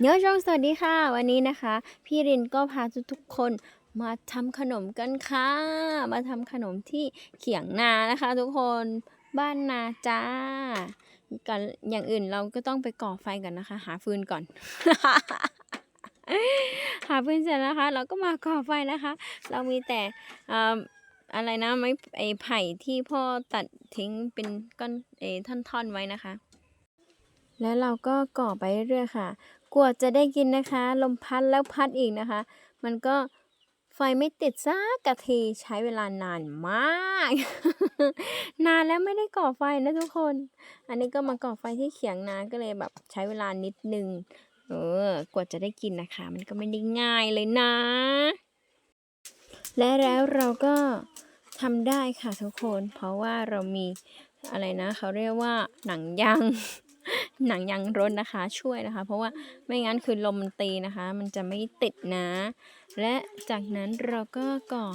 เนื้อชงสวัสดีค่ะ วันนี้นะคะ พี่รินก็พาทุกๆคนมาทำขนมกันค่ะ มาทำขนมที่เขียงนานะคะ ทุกคนบ้านนาจ้ากันอย่างอื่นเราก็ต้องไปก่อไฟก่อนนะคะ หาฟืนก่อน หาฟืนเสร็จนะคะ เราก็มาก่อไฟนะคะ เรามีแต่อะไรนะไม้ไอไผ่ที่พ่อตัดทิ้งเป็นก้อนเออท่อนๆไว้นะคะ แล้วเราก็ก่อไปเรื่อยๆค่ะ กว่าจะได้กินนะคะ ลมพัดแล้วพัดอีกนะคะ มันก็ไฟไม่ติดสักกะทีใช้เวลานานมาก นานแล้วไม่ได้ก่อไฟนะทุกคน อันนี้ก็มาก่อไฟที่เขียงนาก็เลยแบบใช้เวลานิดนึงเออกว่าจะได้กินนะคะ มันก็ไม่ได้ง่ายเลยนะ และแล้วเราก็ทำได้ค่ะทุกคน เพราะว่าเรามีอะไรนะ เขาเรียกว่าหนังยาง หนังยางรถนะคะช่วยนะคะ เพราะว่าไม่งั้นคือลมมันตีนะคะ มันจะไม่ติดนะ และจากนั้นเราก็ก่อ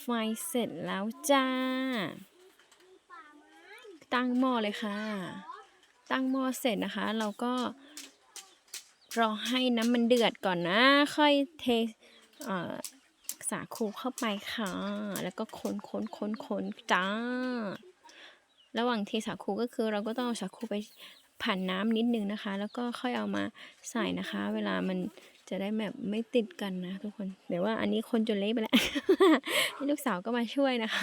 ไฟเสร็จแล้วจ้า ตั้งหม้อเลยค่ะ ตั้งหม้อเสร็จนะคะ เราก็รอให้น้ำมันเดือดก่อนนะ ค่อยเทเสาคูเข้าไปค่ะ แล้วก็คนคนคนคนจ้า ระหว่างเทสาคูก็คือเราก็ต้องเอาสาคูไป ผ่านน้ำนิดนึงนะคะ แล้วก็ค่อยเอามาใส่นะคะ เวลามันจะได้แบบไม่ติดกันนะทุกคนเดี๋ยวว่าอันนี้คนจนเละไปแล้วลูกสาวก็มาช่วยนะคะ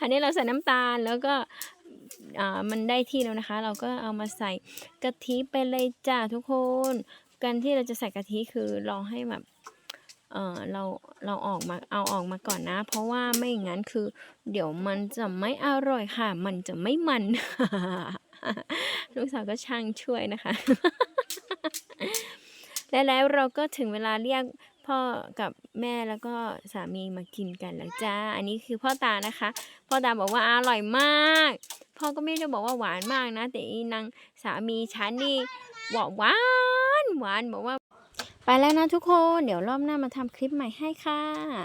อันนี้เราใส่น้ำตาลแล้วก็อ่ามันได้ที่แล้วนะคะ เราก็เอามาใส่กะทิไปเลยจ้าทุกคน การที่เราจะใส่กะทิคือรอให้แบบเออเราเราออกมาเอาออกมาก่อนนะ เพราะว่าไม่อย่างนั้นคือ เดี๋ยวมันจะไม่อร่อยค่ะ มันจะไม่มัน ลูกสาวก็ช่างช่วยนะคะ และแล้วเราก็ถึงเวลาเรียกพ่อกับแม่แล้วก็สามีมากินกันแล้วจ้า อันนี้คือพ่อตานะคะ พ่อตาบอกว่าอร่อยมาก พ่อก็ไม่ได้บอกว่าหวานมากนะ แต่อีนางสามีฉันนี่บอกหวานหวานบอกว่า ไปแล้วนะทุกคน เดี๋ยวรอบหน้ามาทำคลิปใหม่ให้ค่ะ